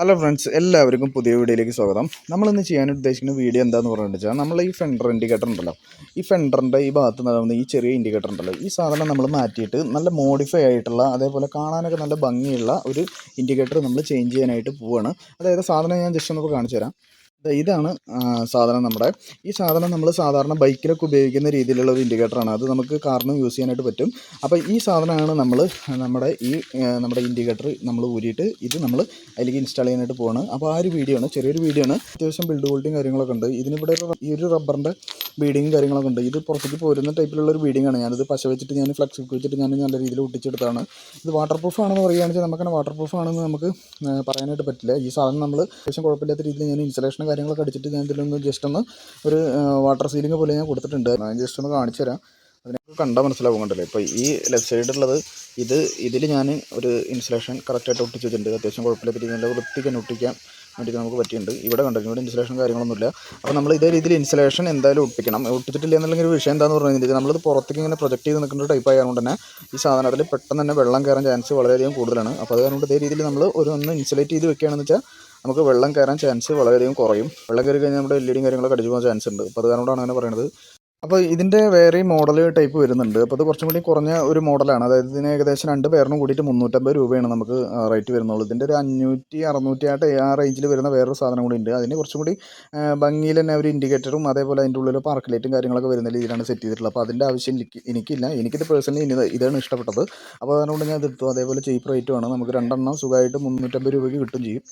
Hello friends എല്ലാവർക്കും പുതിയ വീഡിയോയിലേക്ക് സ്വാഗതം. നമ്മളിന്ന് ചെയ്യാൻ ഉദ്ദേശിക്കുന്ന വീഡിയോ എന്താന്ന് പറഞ്ഞിട്ട് വെച്ചാൽ നമ്മൾ ഈ ഫെൻഡർ ഇൻഡിക്കേറ്റർ ഉണ്ടല്ലോ. ഈ ഫെൻഡറിന്റെ ഈ ഭാഗത്ത് നടന്ന ഈ ചെറിയ ഇൻഡിക്കേറ്റർ ഉണ്ടല്ലോ. ഈ സാധനം നമ്മൾ മാറ്റിയിട്ട് നല്ല മോഡിഫൈ ആയിട്ടുള്ള അതേപോലെ കാണാനൊക്കെ നല്ല ഭംഗിയുള്ള ഒരു ഇൻഡിക്കേറ്റർ നമ്മൾ ചേഞ്ച് ചെയ്യാനായിട്ട് പോവുകയാണ് അതായത് സാധനം ഞാൻ ജസ്റ്റ് ഒന്ന് കാണിച്ചു തരാം ഇതാണ് സാധനം നമ്മുടെ. ഈ സാധനം നമ്മൾ സാധാരണ ബൈക്കിലൊക്കെ ഉപയോഗിക്കുന്ന രീതിയിലുള്ള ഒരു ഇൻഡിക്കേറ്ററാണ് അത് നമുക്ക് കാറിനും യൂസ് ചെയ്യാനായിട്ട് പറ്റും. അപ്പോൾ ഈ സാധനമാണ് നമ്മൾ നമ്മുടെ ഈ നമ്മുടെ ഇൻഡിക്കേറ്റർ നമ്മൾ ഊരിയിട്ട് ഇത് നമ്മൾ അതിലേക്ക് ഇൻസ്റ്റാൾ ചെയ്യാനായിട്ട് പോവാണ്. അപ്പോൾ ആ ഒരു വീഡിയോ ആണ് ചെറിയൊരു വീഡിയോ ആണ്. അത്യാവശ്യം ബിൽഡ് ക്വാളിറ്റിയും കാര്യങ്ങളൊക്കെ ഉണ്ട്. ഇതിനിവിടെ ഈ ഒരു റബ്ബറിന്റെ ബീഡിങ്ങും കാര്യങ്ങളൊക്കെ ഉണ്ട്. ഇത് പുറത്തേക്ക് പോരുന്ന ടൈപ്പിലുള്ള ഒരു ബീഡിങ്ങാണ് ഞാനിത് പശ വെച്ചിട്ട് ഞാൻ ഫ്ലക്സ് വെച്ചിട്ട് ഞാൻ നല്ല രീതിയിൽ ഒട്ടിച്ചെടുത്താണ് ഇത് വാട്ടർ പ്രൂഫ് ആണെന്ന് പറയുകയാണെന്ന് വെച്ചാൽ വാട്ടർ പ്രൂഫ് ആണെന്ന് നമുക്ക് പറയാനായിട്ട് പറ്റില്ല. ഈ സാധനം നമ്മൾ അത്യാവശ്യം കുഴപ്പമില്ലാത്ത രീതിയിൽ ഞാൻ ഇൻസ്റ്റലേഷനും കാര്യങ്ങളൊക്കെ അടിച്ചിട്ട് ഞാൻ ഇതിലൊന്ന് ജസ്റ്റ് ഒന്ന് ഒരു വാട്ടർ സീലിംഗ് പോലെ ഞാൻ കൊടുത്തിട്ടുണ്ട്. ഞാൻ ജസ്റ്റ് ഒന്ന് കാണിച്ചു തരാം. അതിനൊക്കെ കണ്ടാൽ മനസ്സിലാവും കണ്ടല്ലേ? ഇപ്പോൾ ഈ ലെഫ്റ്റ് സൈഡിലുള്ളത് ഇത് ഇതിൽ ഞാൻ ഒരു ഇൻസുലേഷൻ കറക്റ്റായിട്ട് ഒട്ടിച്ച് വെച്ചിട്ടുണ്ട്. അത്യാവശ്യം കുഴപ്പമില്ല. രീതിയിൽ നല്ല വൃത്തിക്ക് തന്നെ ഒട്ടിക്കാൻ വേണ്ടിയിട്ട് നമുക്ക് പറ്റിയിട്ടുണ്ട്. ഇവിടെ കണ്ടു? ഇവിടെ ഇൻസുലേഷൻ കാര്യങ്ങളൊന്നുമില്ല. അപ്പോൾ നമ്മൾ ഇതേ രീതിയിൽ ഇൻസുലേഷൻ എന്തായാലും ഒട്ടിക്കണം. ഒട്ടിച്ചിട്ടില്ല എന്നുള്ളൊരു വിഷയം എന്താണെന്ന് പറഞ്ഞു കഴിഞ്ഞാൽ നമ്മളിത് പുറത്തേക്ക് ഇങ്ങനെ പ്രൊജക്റ്റ് ചെയ്ത് നിൽക്കുന്ന ടൈപ്പ് ആയതുകൊണ്ട് തന്നെ ഈ സാധനത്തിൽ പെട്ടെന്ന് തന്നെ വെള്ളം കയറാൻ ചാൻസ് വളരെയധികം കൂടുതലാണ്. അപ്പോൾ അത് കാരണം ഇതേ രീതിയിൽ നമ്മൾ ഒരു ഒന്ന് ഇൻസുലേറ്റ് ചെയ്ത് വെക്കുകയാണെന്ന് വെച്ചാൽ നമുക്ക് വെള്ളം കയറാൻ ചാൻസ് വളരെയധികം കുറയും. വെള്ളം കയറി കഴിഞ്ഞാൽ നമ്മുടെ എൽ കാര്യങ്ങളൊക്കെ അടിച്ചു പോകാൻ ചാൻസ് ഉണ്ട്. അപ്പോൾ അത് കാരണമാണ് അങ്ങനെ പറയുന്നത് അപ്പോൾ ഇതിന്റെ വേറെ മോഡൽ ടൈപ്പ് വരുന്നുണ്ട്. അപ്പോൾ അത് കുറച്ചും കൂടി കുറഞ്ഞ ഒരു മോഡലാണ് അതായത് ഇതിന് ഏകദേശം രണ്ട് പേരിനും കൂടിയിട്ട് മുന്നൂറ്റമ്പത് രൂപയാണ് നമുക്ക് റേറ്റ് വരുന്നുള്ളൂ. ഇതിന്റെ ഒരു അഞ്ഞൂറ്റി അറുന്നൂറ്റി ആയിട്ട് ആ റേഞ്ചിൽ വരുന്ന വേറൊരു സാധനം കൂടി ഉണ്ട്. അതിന് കുറച്ചും കൂടി ഭംഗിയിൽ തന്നെ ഒരു ഇൻഡിക്കേറ്ററും അതേപോലെ അതിന്റെ ഉള്ളിൽ പാർക്ക് ലൈറ്റും കാര്യങ്ങളൊക്കെ വരുന്ന രീതിയിലാണ് സെറ്റ് ചെയ്തിട്ടുള്ളത്. അപ്പോൾ അതിന്റെ ആവശ്യം എനിക്ക് എനിക്കില്ല. എനിക്കിത് പേഴ്സണലി ഇനി ഇതാണ് ഇഷ്ടപ്പെട്ടത്. അപ്പോൾ അതുകൊണ്ട് ഞാൻ ഇത് എടുത്തു. അതേപോലെ ചീപ്പ് റേറ്റുമാണ് നമുക്ക് രണ്ടെണ്ണം സുഖമായിട്ട് മുന്നൂറ്റമ്പത് രൂപയ്ക്ക് കിട്ടും ചെയ്യും.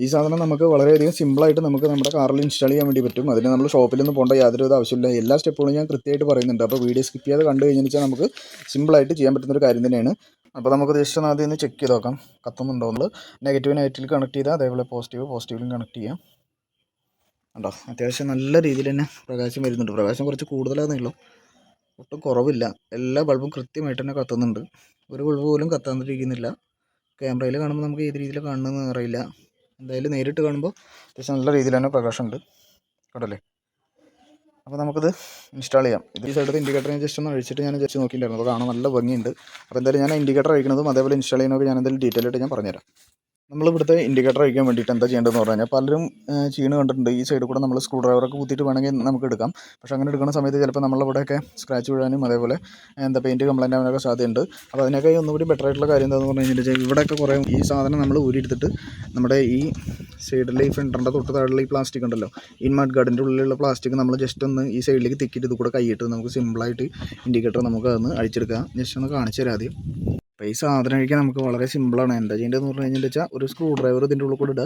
ഈ സാധനം നമുക്ക് വളരെയധികം സിമ്പിളായിട്ട് നമുക്ക് നമ്മുടെ കാറിൽ ഇൻസ്റ്റാൾ ചെയ്യാൻ വേണ്ടി പറ്റും. അതിന് നമ്മൾ ഷോപ്പിലൊന്നും പോകേണ്ട യാതൊരു ആവശ്യമില്ല എല്ലാ സ്റ്റെപ്പുകളും ഞാൻ കൃത്യമായിട്ട് പറയുന്നുണ്ട്. അപ്പോൾ വീഡിയോ സ്കിപ്പ് ചെയ്യാതെ കണ്ടു കഴിഞ്ഞാൽ നമുക്ക് സിമ്പിളായിട്ട് ചെയ്യാൻ പറ്റുന്ന ഒരു കാര്യം തന്നെയാണ്. അപ്പോൾ നമുക്ക് ജസ്റ്റ് ആദ്യം ഒന്ന് ചെക്ക് ചെയ്ത് നോക്കാം. കത്തുന്നുണ്ടോ നമ്മൾ നെഗറ്റീവ് നെഗറ്റീവിൽ കണക്ട് ചെയ്താൽ അതേപോലെ പോസിറ്റീവ് പോസിറ്റീവിലും കണക്ട് ചെയ്യാം. ഉണ്ടോ അത്യാവശ്യം നല്ല രീതിയിൽ തന്നെ പ്രകാശം വരുന്നുണ്ട്. പ്രകാശം കുറച്ച് കൂടുതലാണെന്നേ ഉള്ളൂ. ഒട്ടും കുറവില്ല. എല്ലാ ബൾബും കൃത്യമായിട്ട് തന്നെ കത്തുന്നുണ്ട്. ഒരു ബൾബ് പോലും കത്താതിരിക്കുന്നില്ല. ക്യാമറയിൽ കാണുമ്പോൾ നമുക്ക് ഏത് രീതിയിൽ കാണണമെന്ന് അറിയില്ല. എന്തായാലും നേരിട്ട് കാണുമ്പോൾ അത്യാവശ്യം നല്ല രീതിയിൽ തന്നെ പ്രകാശമുണ്ട്. കണ്ടല്ലേ? അപ്പോൾ നമുക്കിത് ഇൻസ്റ്റാൾ ചെയ്യാം. ഇത് ഈ സൈഡത്തെ ഇൻഡിക്കേറ്റർ ഞാൻ ജസ്റ്റ് ഒന്ന് അഴിച്ചിട്ട് ഞാൻ ജസ്റ്റ് നോക്കിയിട്ടുണ്ടായിരുന്നു. അപ്പോൾ കാണാൻ നല്ല ഭംഗിയുണ്ട്. അപ്പോൾ എന്തായാലും ഞാൻ ഇൻഡിക്കേറ്റർ അഴിക്കുന്നതും അതേപോലെ ഇൻസ്റ്റാൾ ചെയ്യുന്നതൊക്കെ ഞാൻ എന്തായാലും ഡീറ്റെയിൽ ആയിട്ട് ഞാൻ പറഞ്ഞുതരാം. നമ്മൾ ഇവിടുത്തെ ഇൻഡിക്കേറ്റർ അയക്കാൻ വേണ്ടിയിട്ട് എന്താ ചെയ്യേണ്ടതെന്ന് പറഞ്ഞു കഴിഞ്ഞാൽ പലരും ചീണ് കണ്ടിട്ടുണ്ട്. ഈ സൈഡിൽ കൂടെ നമ്മൾ സ്ക്രൂ ഡ്രൈവറൊക്കെ കുത്തിയിട്ട് വേണമെങ്കിൽ നമുക്ക് എടുക്കാം. പക്ഷേ അങ്ങനെ എടുക്കുന്ന സമയത്ത് ചിലപ്പോൾ നമ്മളിവിടെയൊക്കെ സ്ക്രാച്ച് വീഴാനും അതേപോലെ എന്താ പെയിന്റ് കംപ്ലൈന്റ് ആവാനൊക്കെ സാധ്യതയുണ്ട്. അപ്പോൾ അതിനൊക്കെ ഒന്നുകൂടി ബെറ്റർ ആയിട്ടുള്ള കാര്യം എന്താണെന്ന് പറഞ്ഞു കഴിഞ്ഞാൽ ഇവിടെയൊക്കെ കുറേ ഈ സാധനം നമ്മൾ ഊരിയെടുത്തിട്ട് നമ്മുടെ ഈ സൈഡിലെ ഈ ഫ്രണ്ടറിന്റെ തൊട്ട് താഴെയുള്ള ഈ പ്ലാസ്റ്റിക് ഉണ്ടല്ലോ ഇൻമാർട്ട് ഗാർഡിന്റെ ഉള്ളിലുള്ള പ്ലാസ്റ്റിക് നമ്മൾ ജസ്റ്റ് ഒന്ന് ഈ സൈഡിലേക്ക് തിക്കിയിട്ട് ഇത് കൂടെ കൈയിട്ട് നമുക്ക് സിമ്പിളായിട്ട് ഇൻഡിക്കേറ്റർ നമുക്ക് അതൊന്ന് അഴിച്ചെടുക്കാം. ജസ്റ്റ് ഒന്ന് കാണിച്ചു തരാം ആദ്യം. അപ്പോൾ ഈ സാധനം കഴിക്കാൻ നമുക്ക് വളരെ സിമ്പിളാണ് എന്താ ചെയ്യേണ്ടതെന്ന് പറഞ്ഞു കഴിഞ്ഞാൽ വെച്ചാൽ ഒരു സ്ക്രൂ ഡ്രൈവർ ഇതിന്റെ ഉള്ളിൽ കൂടെ ഇടുക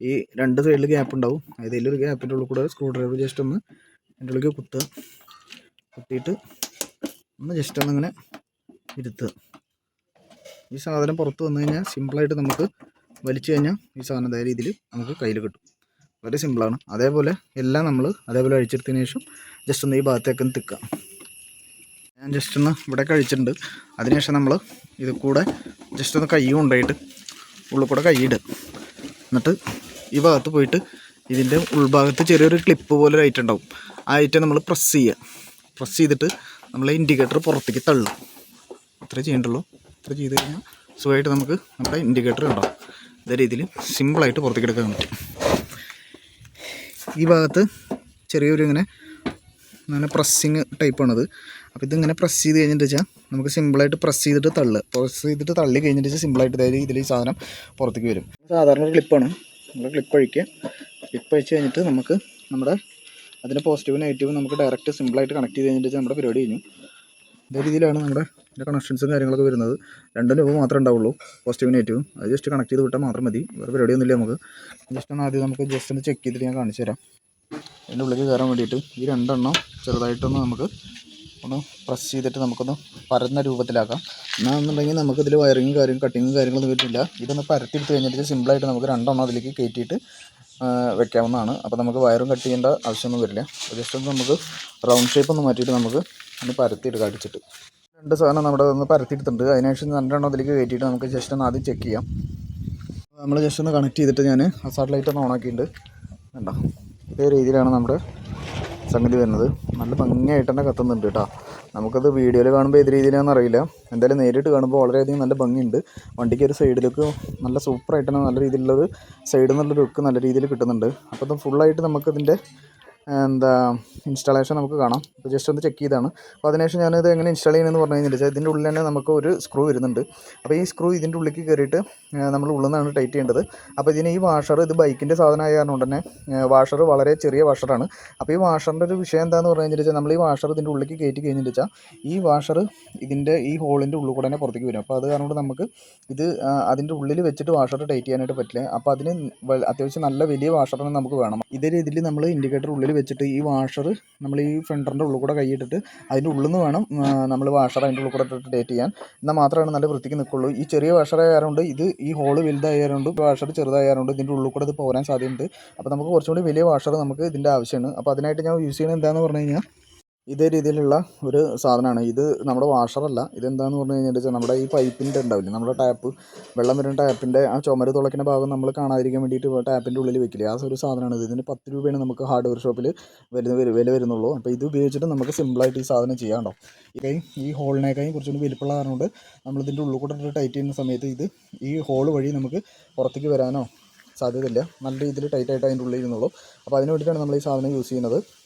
ഈ രണ്ട് സൈഡിൽ ഗ്യാപ്പ് ഉണ്ടാവും. അതായത് ഒരു ഗ്യാപ്പിന്റെ ഉള്ളിൽ കൂടെ സ്ക്രൂ ഡ്രൈവർ ജസ്റ്റ് ഒന്ന് എന്റെ ഉള്ളിലേക്ക് കുത്തുക. കുത്തിയിട്ട് ഒന്ന് ജസ്റ്റ് ഒന്ന് അങ്ങനെ ഇരുത്തുക. ഈ സാധനം പുറത്ത് വന്നു കഴിഞ്ഞാൽ സിമ്പിളായിട്ട് നമുക്ക് വലിച്ചു കഴിഞ്ഞാൽ ഈ സാധനം അതേ രീതിയിൽ നമുക്ക് കയ്യിൽ കിട്ടും. വളരെ സിമ്പിളാണ് അതേപോലെ എല്ലാം നമ്മൾ അതേപോലെ അഴിച്ചെടുത്തതിന് ശേഷം ജസ്റ്റ് ഒന്ന് ഈ ഭാഗത്തേക്കൊന്ന് തിക്കാം. ഞാൻ ജസ്റ്റ് ഒന്ന് ഇവിടെ കഴിച്ചിട്ടുണ്ട്. അതിനുശേഷം നമ്മൾ ഇത് കൂടെ ജസ്റ്റ് ഒന്ന് കൈ കൊണ്ടായിട്ട് ഉള്ളിൽ കൂടെ കൈയിടുക എന്നിട്ട് ഈ ഭാഗത്ത് പോയിട്ട് ഇതിന്റെ ഉൾഭാഗത്ത് ചെറിയൊരു ക്ലിപ്പ് പോലെ ലൈറ്റ് ഉണ്ടാവും. ആ ഐറ്റം നമ്മൾ പ്രസ് ചെയ്യുക. പ്രസ് ചെയ്തിട്ട് നമ്മൾ ഇൻഡിക്കേറ്റർ പുറത്തേക്ക് തള്ളും അത്രേ ചെയ്യണ്ടുള്ളൂ. അത്ര ചെയ്ത് കഴിഞ്ഞാൽ സുഖമായിട്ട് നമുക്ക് നമ്മുടെ ഇൻഡിക്കേറ്റർ ഉണ്ടാവും ഇതേ രീതിയിൽ സിമ്പിളായിട്ട് പുറത്തേക്ക് എടുക്കാൻ പറ്റും. ഈ ഭാഗത്ത് ചെറിയൊരു ഇങ്ങനെ അങ്ങനെ പ്രസ്സിങ് ടൈപ്പാണത് അപ്പോൾ ഇതിങ്ങനെ പ്രസ് ചെയ്ത് കഴിഞ്ഞിട്ട് വെച്ചാൽ നമുക്ക് സിമ്പിളായിട്ട് പ്രസ് ചെയ്തിട്ട് തള്ളുക പ്രസ് ചെയ്തിട്ട് തള്ളി കഴിഞ്ഞിട്ട് വെച്ചാൽ സിമ്പിളായിട്ട് അതായത് ഇതിൽ ഈ സാധനം പുറത്തേക്ക് വരും. സാധാരണ ക്ലിപ്പാണ് നമ്മൾ ക്ലിപ്പ് അഴിക്കുക ക്ലിപ്പ് അഴിച്ച് കഴിഞ്ഞിട്ട് നമുക്ക് നമ്മുടെ അതിന് പോസിറ്റീവ് നെഗറ്റീവ് നമുക്ക് ഡയറക്റ്റ് സിമ്പിളായിട്ട് കണക്ട് ചെയ്ത് കഴിഞ്ഞിട്ട് നമ്മുടെ പരിപാടി കഴിഞ്ഞു. ഇതേ രീതിയിലാണ് നമ്മുടെ ഇതിന്റെ കണക്ഷൻസും കാര്യങ്ങളൊക്കെ വരുന്നത്. രണ്ടും രൂപ മാത്രമേ ഉണ്ടാവുള്ളൂ. പോസിറ്റീവ് നെഗറ്റീവും അത് ജസ്റ്റ് കണക്ട് ചെയ്ത് വിട്ടാൽ മാത്രം മതി. വേറെ പരിപാടിയൊന്നുമില്ല നമുക്ക്. ജസ്റ്റ് ഒന്ന് ആദ്യം നമുക്ക് ജസ്റ്റ് ഒന്ന് ചെക്ക് ചെയ്തിട്ട് ഞാൻ കാണിച്ചു തരാം. അതിന്റെ ഉള്ളിലേക്ക് കയറാൻ വേണ്ടിയിട്ട് ഈ രണ്ടെണ്ണം ചെറുതായിട്ടൊന്ന് നമുക്ക് ഒന്ന് പ്രസ് ചെയ്തിട്ട് നമുക്കൊന്ന് പരന്ന രൂപത്തിലാക്കാം. എന്നാണെന്നുണ്ടെങ്കിൽ നമുക്കിതിൽ വയറിങ്ങും കാര്യം കട്ടിങ്ങും കാര്യങ്ങളൊന്നും വരുന്നില്ല ഇതൊന്ന് പരത്തിയെടുത്ത് കഴിഞ്ഞിട്ട് സിമ്പിളായിട്ട് നമുക്ക് രണ്ടെണ്ണം അതിലേക്ക് കയറ്റിയിട്ട് വെക്കാവുന്നതാണ്. അപ്പോൾ നമുക്ക് വയറും കട്ട് ചെയ്യേണ്ട ആവശ്യമൊന്നും വരില്ല. ജസ്റ്റ് ഒന്ന് നമുക്ക് റൗണ്ട് ഷേപ്പ് ഒന്ന് മാറ്റിയിട്ട് നമുക്ക് ഒന്ന് പരത്തിയെടുക്കാം അടിച്ചിട്ട്. രണ്ട് സാധനം നമ്മുടെ ഒന്ന് പരത്തിയെടുത്തിട്ടുണ്ട്. അതിനുശേഷം രണ്ടെണ്ണം അതിലേക്ക് കയറ്റിയിട്ട് നമുക്ക് ജസ്റ്റ് ഒന്ന് ആദ്യം ചെക്ക് ചെയ്യാം. നമ്മൾ ജസ്റ്റ് ഒന്ന് കണക്ട് ചെയ്തിട്ട് ഞാൻ സാറ്റലൈറ്റ് ഒന്ന് ഓണാക്കിയിട്ടുണ്ട് കണ്ടോ? ഇതേ രീതിയിലാണ് നമ്മുടെ സംഗതി വരുന്നത്. നല്ല ഭംഗിയായിട്ട് തന്നെ കത്തുന്നുണ്ട് കേട്ടോ. നമുക്കത് വീഡിയോയിൽ കാണുമ്പോൾ ഏത് രീതിയിലാണെന്ന് അറിയില്ല. എന്തായാലും നേരിട്ട് കാണുമ്പോൾ വളരെയധികം നല്ല ഭംഗിയുണ്ട്. വണ്ടിക്ക് ഒരു സൈഡിലേക്ക് നല്ല സൂപ്പറായിട്ട് തന്നെ നല്ല രീതിയിലുള്ളൊരു സൈഡിൽ നിന്നുള്ള ലുക്ക് നല്ല രീതിയിൽ കിട്ടുന്നുണ്ട്. അപ്പോൾ അത് ഫുള്ളായിട്ട് നമുക്കിതിന്റെ എന്താ ഇൻസ്റ്റാളേഷൻ നമുക്ക് കാണാം. അപ്പോൾ ജസ്റ്റ് ഒന്ന് ചെക്ക് ചെയ്താണ്. അപ്പോൾ അതിനുശേഷം ഞാനിത് എങ്ങനെ ഇൻസ്റ്റാൾ ചെയ്യണമെന്ന് പറഞ്ഞു കഴിഞ്ഞാൽ ഇതിന്റെ ഉള്ളിൽ തന്നെ നമുക്ക് ഒരു സ്ക്രൂ വരുന്നുണ്ട്. അപ്പോൾ ഈ സ്ക്രൂ ഇതിന്റെ ഉള്ളിലേക്ക് കയറിയിട്ട് നമ്മൾ ഉള്ളിൽ നിന്നാണ് ടൈറ്റ് ചെയ്യേണ്ടത്. അപ്പോൾ ഇതിന് ഈ വാഷർ ഇത് ബൈക്കിന്റെ സാധനമായ കാരണം തന്നെ വാഷർ വളരെ ചെറിയ വാഷറാണ് അപ്പോൾ ഈ വാഷറിന്റെ ഒരു വിഷയം എന്താണെന്ന് പറഞ്ഞു കഴിഞ്ഞാൽ നമ്മൾ ഈ വാഷർ ഇതിന്റെ ഉള്ളിലേക്ക് കയറ്റി കഴിഞ്ഞിട്ട് വെച്ചാൽ ഈ വാഷർ ഇതിന്റെ ഈ ഹോളിന്റെ ഉള്ളിൽ കൂടെ തന്നെ പുറത്തേക്ക് വരും. അപ്പോൾ അത് കാരണം കൊണ്ട് നമുക്ക് ഇത് അതിന്റെ ഉള്ളിൽ വെച്ചിട്ട് വാഷർ ടൈറ്റ് ചെയ്യാനായിട്ട് പറ്റില്ല. അപ്പോൾ അതിന് അത്യാവശ്യം നല്ല വലിയ വാഷർ തന്നെ നമുക്ക് വേണം. ഇതേ രീതിയിൽ നമ്മൾ ഇൻഡിക്കേറ്റർ ഉള്ളിൽ വെച്ചിട്ട് ഈ വാഷർ നമ്മൾ ഈ ഫെൻഡറിന്റെ ഉള്ളിൽ കൂടെ കൈയിട്ടിട്ട് അതിന്റെ ഉള്ളിൽ നിന്ന് വേണം നമ്മൾ വാഷർ അതിന്റെ ഉള്ളിൽ കൂടെ ഇട്ടിട്ട് ഡേറ്റ് ചെയ്യാൻ. എന്നാൽ മാത്രമാണ് നല്ല വൃത്തിക്ക് നിൽക്കുള്ളൂ. ഈ ചെറിയ വാഷർ ആയതുകൊണ്ട് ഇത് ഈ ഹോൾ വലുതായതുകൊണ്ട് വാഷർ ചെറുതായതുകൊണ്ട് ഇതിന്റെ ഉള്ളിൽ കൂടെ ഇത് പോരാൻ സാധ്യതയുണ്ട്. അപ്പോൾ നമുക്ക് കുറച്ചും കൂടി വലിയ വാഷർ നമുക്ക് ഇതിന്റെ ആവശ്യമാണ്. അപ്പോൾ അതിനായിട്ട് ഞാൻ യൂസ് ചെയ്യുന്നത് എന്താണെന്ന് പറഞ്ഞു കഴിഞ്ഞാൽ ഇതേ രീതിയിലുള്ള ഒരു സാധനമാണ്. ഇത് നമ്മുടെ വാഷറല്ല ഇതെന്താണെന്ന് പറഞ്ഞു കഴിഞ്ഞാൽ വെച്ചാൽ നമ്മുടെ ഈ പൈപ്പിന്റെ ഉണ്ടാവില്ലേ? നമ്മുടെ ടാപ്പ് വെള്ളം വരുന്ന ടാപ്പിന്റെ ആ ചുമര് തുളയ്ക്കുന്ന ഭാഗം നമ്മൾ കാണാതിരിക്കാൻ വേണ്ടിയിട്ട് ടാപ്പിന്റെ ഉള്ളിൽ വെക്കില്ലേ? ആ ഒരു സാധനമാണ് ഇത്. ഇതിന് പത്ത് രൂപയാണ് നമുക്ക് ഹാർഡ്വെയർ ഷോപ്പിൽ വരുന്ന വരു- വില വരുന്നുള്ളൂ. അപ്പോൾ ഇത് ഉപയോഗിച്ചിട്ട് നമുക്ക് സിമ്പിളായിട്ട് ഈ സാധനം ചെയ്യാം കേട്ടോ ഇതേയും ഈ ഹോളിനേക്കായും കുറച്ചുകൂടി വലിപ്പുള്ള കാരണം കൊണ്ട് നമ്മളിതിന്റെ ഉള്ളിൽ കൂടെ ടൈറ്റ് ചെയ്യുന്ന സമയത്ത് ഇത് ഈ ഹോൾ വഴി നമുക്ക് പുറത്തേക്ക് വരാനോ സാധ്യതയില്ല. നല്ല രീതിയിൽ ടൈറ്റായിട്ട് അതിന്റെ ഉള്ളിൽ ഇരുന്നുള്ളൂ അപ്പോൾ അതിന് വേണ്ടിയിട്ടാണ് നമ്മൾ ഈ സാധനം യൂസ് ചെയ്യുന്നത്.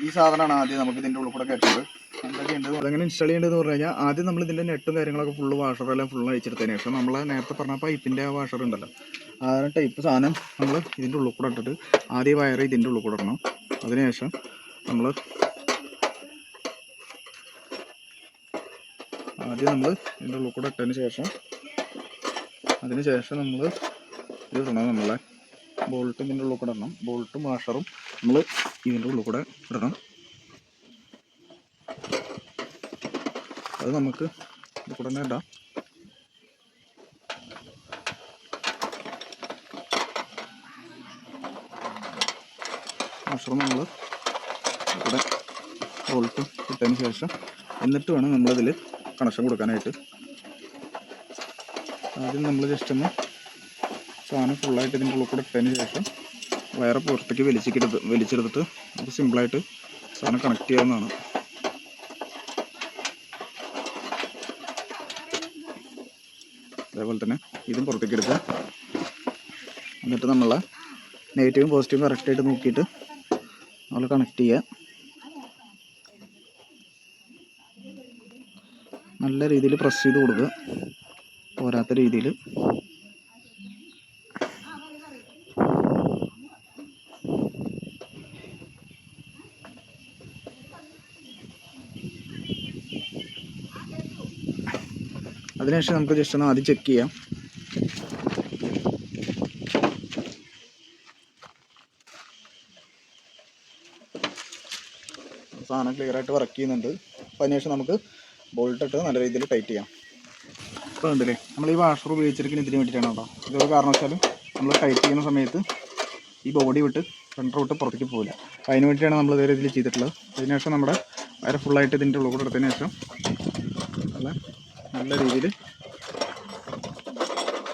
ഈ സാധനമാണ് ആദ്യം നമുക്ക് ഇതിന്റെ ഉള്ളിൽ കൂടെ കയറ്റുന്നത് എന്തൊക്കെയുണ്ട് അതെങ്ങനെ ഇൻസ്റ്റാൾ ചെയ്യേണ്ടതെന്ന് പറഞ്ഞു കഴിഞ്ഞാൽ ആദ്യം നമ്മൾ ഇതിന്റെ നെറ്റും കാര്യങ്ങളൊക്കെ ഫുള്ള് വാഷറെല്ലാം ഫുള്ള് അയച്ചെടുത്തതിന് ശേഷം നമ്മൾ നേരത്തെ പറഞ്ഞ പൈപ്പിന്റെ ആ വാഷർ ഉണ്ടല്ലോ. ആ ടൈപ്പ് സാധനം നമ്മൾ ഇതിന്റെ ഉള്ളിൽ കൂടെ ഇട്ടിട്ട് ആദ്യം വയർ ഇതിന്റെ ഉള്ളിൽ കൂടെ ഇടണം. അതിനുശേഷം നമ്മൾ ആദ്യം നമ്മൾ ഇതിന്റെ ഉള്ളിൽ കൂടെ ഇട്ടതിന് ശേഷം അതിന് ശേഷം നമ്മൾ ഇത് ഇടണം നമ്മളെ ബോൾട്ട് ഇതിന്റെ ഉള്ളിൽ കൂടെ ഇടണം. ബോൾട്ടും വാഷറും നമ്മൾ ഇതിന്റെ ഉള്ളിൽ കൂടെ ഇടണം. അത് നമുക്ക് ഇത് കൂടെ തന്നെ ഇടാം. വാഷർ നമ്മൾ ഇവിടെ ബോൾട്ടും ഇട്ടതിന് ശേഷം എന്നിട്ട് വേണം നമ്മളിതിൽ കണക്ഷൻ കൊടുക്കാനായിട്ട്. ആദ്യം നമ്മൾ ജസ്റ്റ് ഒന്ന് സാധനം ഫുള്ളായിട്ട് ഇതിന്റെ ഉള്ളിൽ കൂടെ ഇട്ടതിന് ശേഷം വയറ് പുറത്തേക്ക് വലിച്ചിട്ട് വലിച്ചെടുത്തിട്ട് നമുക്ക് സിമ്പിളായിട്ട് സാധനം കണക്ട് ചെയ്യാവുന്നതാണ്. അതേപോലെ തന്നെ ഇതും പുറത്തേക്ക് എടുക്കുക. എന്നിട്ട് നമ്മളെ നെഗറ്റീവും പോസിറ്റീവും കറക്റ്റായിട്ട് നോക്കിയിട്ട് നമ്മൾ കണക്ട് ചെയ്യുക. നല്ല രീതിയിൽ പ്രസ് ചെയ്ത് കൊടുക്കുക. പോരാത്ത രീതിയിൽ. അതിനുശേഷം നമുക്ക് ജസ്റ്റ് ഒന്ന് ആദ്യം ചെക്ക് ചെയ്യാം. സാധനം ക്ലിയർ ആയിട്ട് വർക്ക് ചെയ്യുന്നുണ്ട്. അപ്പോൾ അതിനുശേഷം നമുക്ക് ബോൾട്ടിട്ട് നല്ല രീതിയിൽ ടൈറ്റ് ചെയ്യാം. ഇപ്പോൾ ഉണ്ടല്ലേ നമ്മൾ ഈ വാഷർ ഉപയോഗിച്ചിരിക്കുന്ന ഇതിന് വേണ്ടിയിട്ടാണ് കേട്ടോ. ഇതൊരു കാരണവശാലും നമ്മൾ ടൈറ്റ് ചെയ്യുന്ന സമയത്ത് ഈ ബോഡി വിട്ട് സെന്റർ വിട്ട് പുറത്തേക്ക് പോകില്ല അപ്പോൾ അതിന് വേണ്ടിയിട്ടാണ് നമ്മൾ ഇതേ രീതിയിൽ ചെയ്തിട്ടുള്ളത്. അതിനുശേഷം നമ്മുടെ വയറ് ഫുള്ളായിട്ട് ഇതിന്റെ ഉള്ളിൽ കൂടെ എടുത്തതിന് ശേഷം നല്ല രീതിയിൽ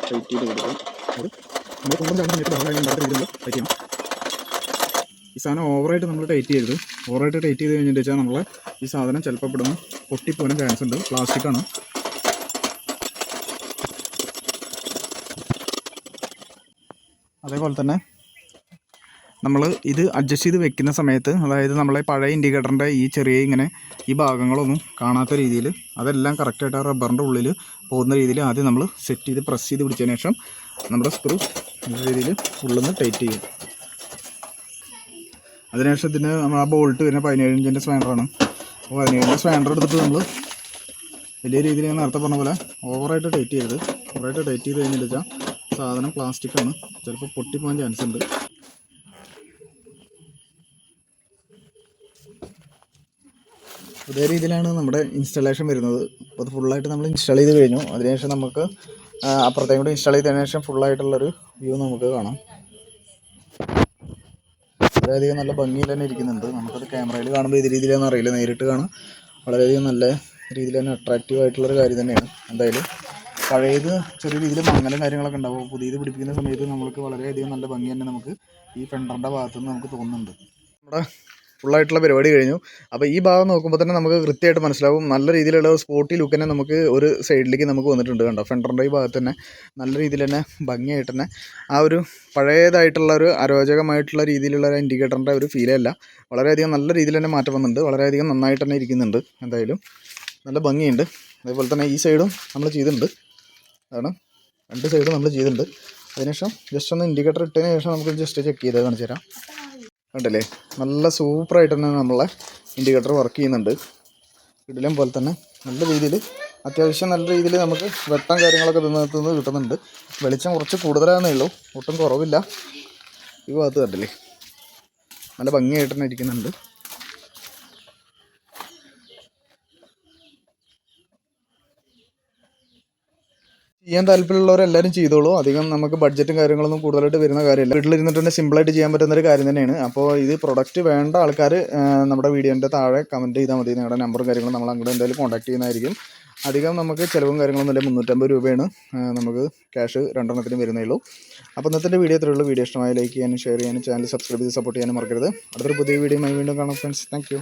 ടൈറ്റ് ചെയ്ത് കൊടുക്കണം. അത് നമ്മൾ കൊണ്ടും ചാടുന്ന സമയത്ത് ബഹളം ടൈറ്റ് ചെയ്യണം. ഈ സാധനം ഓവറായിട്ട് നമ്മൾ ടൈറ്റ് ചെയ്യരുത്. ഓവറായിട്ട് ടൈറ്റ് ചെയ്ത് കഴിഞ്ഞിട്ട് വെച്ചാൽ നമ്മളെ ഈ സാധനം ചിലപ്പോൾ ഇവിടുന്ന് പൊട്ടിപ്പോകാൻ ചാൻസ് ഉണ്ട്. പ്ലാസ്റ്റിക് ആണ്. അതേപോലെ തന്നെ നമ്മൾ ഇത് അഡ്ജസ്റ്റ് ചെയ്ത് വെക്കുന്ന സമയത്ത് അതായത് നമ്മളെ പഴയ ഇൻഡിക്കേറ്ററിന്റെ ഈ ചെറിയ ഇങ്ങനെ ഈ ഭാഗങ്ങളൊന്നും കാണാത്ത രീതിയിൽ അതെല്ലാം കറക്റ്റായിട്ട് ആ റബ്ബറിന്റെ ഉള്ളിൽ പോകുന്ന രീതിയിൽ ആദ്യം നമ്മൾ സെറ്റ് ചെയ്ത് പ്രസ് ചെയ്ത് പിടിച്ചതിന് ശേഷം നമ്മുടെ സ്ക്രൂ നല്ല രീതിയിൽ ഉള്ളിൽ നിന്ന് ടൈറ്റ് ചെയ്യും അതിനുശേഷം ഇതിന് നമ്മൾ ആ ബോൾട്ട് വരുന്ന പതിനേഴ് ഇഞ്ചിന്റെ സ്പാൻഡറാണ് അപ്പോൾ പതിനേഴിന്റെ സ്പാൻഡർ എടുത്തിട്ട് നമ്മൾ വലിയ രീതിയിൽ ഞാൻ നേരത്തെ പറഞ്ഞ പോലെ ഓവറായിട്ട് ടൈറ്റ് ചെയ്യരുത്. ഓവറായിട്ട് ടൈറ്റ് ചെയ്ത് കഴിഞ്ഞിട്ട് സാധനം പ്ലാസ്റ്റിക്കാണ് ചിലപ്പോൾ പൊട്ടിപ്പോകാൻ ചാൻസ് ഉണ്ട്. ഇതേ രീതിയിലാണ് നമ്മുടെ ഇൻസ്റ്റലേഷൻ വരുന്നത്. അപ്പോൾ അത് ഫുള്ളായിട്ട് നമ്മൾ ഇൻസ്റ്റാൾ ചെയ്ത് കഴിഞ്ഞു. അതിനുശേഷം നമുക്ക് അപ്പുറത്തേക്കും കൂടി ഇൻസ്റ്റാൾ ചെയ്തതിനു ശേഷം ഫുള്ളായിട്ടുള്ളൊരു വ്യൂ നമുക്ക് കാണാം. വളരെയധികം നല്ല ഭംഗിയിൽ തന്നെ ഇരിക്കുന്നുണ്ട്. നമുക്കത് ക്യാമറയിൽ കാണുമ്പോൾ ഏത് രീതിയിലാണെന്ന് അറിയില്ല. നേരിട്ട് കാണാം. വളരെയധികം നല്ല രീതിയിൽ തന്നെ അട്രാക്റ്റീവ് ആയിട്ടുള്ളൊരു കാര്യം തന്നെയാണ്. എന്തായാലും പഴയത് ചെറിയ രീതിയിൽ മങ്ങലും കാര്യങ്ങളൊക്കെ ഉണ്ടാവും. പുതിയത് പിടിപ്പിക്കുന്ന സമയത്ത് നമുക്ക് വളരെയധികം നല്ല ഭംഗി തന്നെ നമുക്ക് ഈ ഫെൻഡറിന്റെ ഭാഗത്തുനിന്ന് നമുക്ക് തോന്നുന്നുണ്ട്. നമ്മുടെ ഫുള്ളായിട്ടുള്ള പരിപാടി കഴിഞ്ഞു. അപ്പോൾ ഈ ഭാഗം നോക്കുമ്പോൾ തന്നെ നമുക്ക് കൃത്യമായിട്ട് മനസ്സിലാവും. നല്ല രീതിയിലുള്ള സ്പോട്ടി ലുക്ക് തന്നെ നമുക്ക് ഒരു സൈഡിലേക്ക് നമുക്ക് വന്നിട്ടുണ്ട് കണ്ടോ? ഫെൻഡറിന്റെ ഈ ഭാഗത്ത് തന്നെ നല്ല രീതിയിൽ തന്നെ ഭംഗിയായിട്ട് തന്നെ ആ ഒരു പഴയതായിട്ടുള്ള ഒരു അരോചകമായിട്ടുള്ള രീതിയിലുള്ള ഒരു ഇൻഡിക്കേറ്ററിന്റെ ഒരു ഫീലല്ല വളരെയധികം നല്ല രീതിയിൽ തന്നെ മാറ്റം വന്നിട്ടുണ്ട്. വളരെയധികം നന്നായിട്ട് തന്നെ ഇരിക്കുന്നുണ്ട് എന്തായാലും. നല്ല ഭംഗിയുണ്ട്. അതേപോലെ തന്നെ ഈ സൈഡും നമ്മൾ ചെയ്തിട്ടുണ്ട്. അതാണ് രണ്ട് സൈഡും നമ്മൾ ചെയ്തിട്ടുണ്ട്. അതിനുശേഷം ജസ്റ്റ് ഒന്ന് ഇൻഡിക്കേറ്റർ ഇട്ടതിന് ശേഷം നമുക്ക് ജസ്റ്റ് ചെക്ക് ചെയ്ത് കാണിച്ചു തരാം കണ്ടില്ലേ? നല്ല സൂപ്പറായിട്ട് തന്നെ നമ്മളെ ഇൻഡിക്കേറ്റർ വർക്ക് ചെയ്യുന്നുണ്ട്. ഇടലും പോലെ തന്നെ നല്ല രീതിയിൽ അത്യാവശ്യം നല്ല രീതിയിൽ നമുക്ക് വെട്ടം കാര്യങ്ങളൊക്കെ ഇതിനകത്ത് നിന്ന് കിട്ടുന്നുണ്ട്. വെളിച്ചം കുറച്ച് കൂടുതലാണെന്നേ ഉള്ളൂ. ഒട്ടും കുറവില്ല. ഈ ഭാഗത്ത് കണ്ടില്ലേ? നല്ല ഭംഗിയായിട്ട് തന്നെ ഇരിക്കുന്നുണ്ട്. ചെയ്യാൻ താല്പര്യമുള്ളവർ എല്ലാവരും ചെയ്തോളൂ. അധികം നമുക്ക് ബഡ്ജറ്റും കാര്യങ്ങളൊന്നും കൂടുതലായിട്ട് വരുന്ന കാര്യമില്ല. വീട്ടിലിരുന്നിട്ട് തന്നെ സിമ്പിളായിട്ട് ചെയ്യാൻ പറ്റുന്ന ഒരു കാര്യം തന്നെയാണ്. അപ്പോൾ ഇത് പ്രൊഡക്റ്റ് വേണ്ട ആൾക്കാർ നമ്മുടെ വീഡിയോന്റെ താഴെ കമന്റ് ചെയ്താൽ മതി. നിങ്ങളുടെ നമ്പറും കാര്യങ്ങളും നമ്മൾ അങ്ങോട്ട് എന്തായാലും കോൺടാക്ട് ചെയ്യുന്നതായിരിക്കും. അധികം നമുക്ക് ചിലവും കാര്യങ്ങളൊന്നും ഇല്ല. മുന്നൂറ്റമ്പത് രൂപയാണ്. നമുക്ക് ക്യാഷ് രണ്ടെണ്ണത്തിന് വരുന്നേ ഉള്ളൂ. അപ്പോൾ ഇന്നത്തെ വീഡിയോ ഇത്രയുള്ളൂ വീഡിയോ ഇഷ്ടമായി ലൈക്ക് ചെയ്യാനും ഷെയർ ചെയ്യാനും ചാനൽ സബ്സ്ക്രൈബ് ചെയ്ത് സപ്പോർട്ട് ചെയ്യാനും മറക്കരുത്. അടുത്തൊരു പുതിയ വീഡിയോ വീണ്ടും കാണാം ഫ്രണ്ട്സ് താങ്ക്